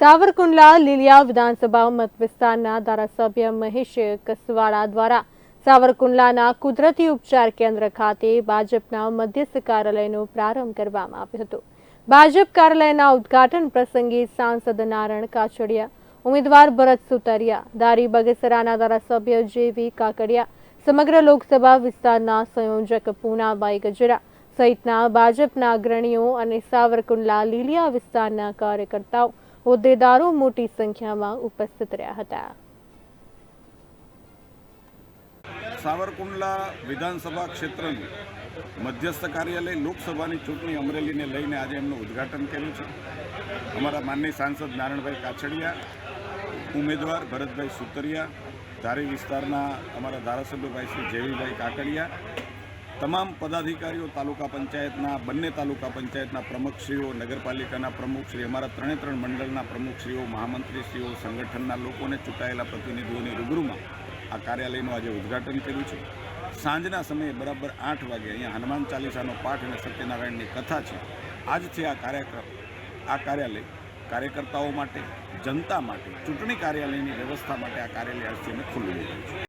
સાવરકુંડલા લીલિયા વિધાનસભા મત વિસ્તારના ધારાસભ્ય મહેશ કસવાડા દ્વારા સાવરકુંડલાના કુદરતી ઉપચાર કેન્દ્ર ખાતે ભાજપના મધ્યસ્થ કાર્યાલયનો પ્રારંભ કરવામાં આવ્યો હતો. ભાજપ કાર્યાલયના ઉદ્ઘાટન પ્રસંગે સાંસદ નારાયણ કાછડિયા, ઉમેદવાર ભરત સુતરિયા દારી બગસરાના ધારાસભ્ય જેવી કાકડિયા, સમગ્ર લોકસભા વિસ્તારના સંયોજક પૂનાબાઈ ગજરા સહિતના ભાજપના અગ્રણીઓ અને સાવરકુંડલા લીલિયા વિસ્તારના કાર્યકર્તાઓ હોદ્દેદારો મોટી સંખ્યામાં ઉપસ્થિત રહ્યા હતા. સાવરકુંડલા વિધાનસભા ક્ષેત્રનું મધ્યસ્થ કાર્યાલય લોકસભાની ચૂંટણી અમરેલીને લઈને આજે એમનું ઉદ્ઘાટન કર્યું છે. અમારા માનનીય સાંસદ નારાયણભાઈ કાછડિયા, ઉમેદવાર ભરતભાઈ સુતરિયા, ધારી વિસ્તારના અમારા ધારાસભ્યભાઈ શ્રી જેવીભાઈ કાકડિયા તમામ પદાધિકારીઓ તાલુકા પંચાયતના, બંને તાલુકા પંચાયતના પ્રમુખશ્રીઓ, નગરપાલિકાના પ્રમુખશ્રી, અમારા ત્રણે ત્રણ મંડળના પ્રમુખશ્રીઓ, મહામંત્રીશ્રીઓ, સંગઠનના લોકોને ચૂંટાયેલા પ્રતિનિધિઓની રૂબરૂમાં આ કાર્યાલયનું આજે ઉદ્ઘાટન કર્યું છે. સાંજના સમયે બરાબર આઠ વાગે અહીંયા હનુમાન ચાલીસાનો પાઠ અને સત્યનારાયણની કથા છે. આજથી આ કાર્યક્રમ, આ કાર્યાલય કાર્યકર્તાઓ માટે, જનતા માટે, ચૂંટણી કાર્યાલયની વ્યવસ્થા માટે આ કાર્યાલય આજથી અમે ખુલ્લું છે.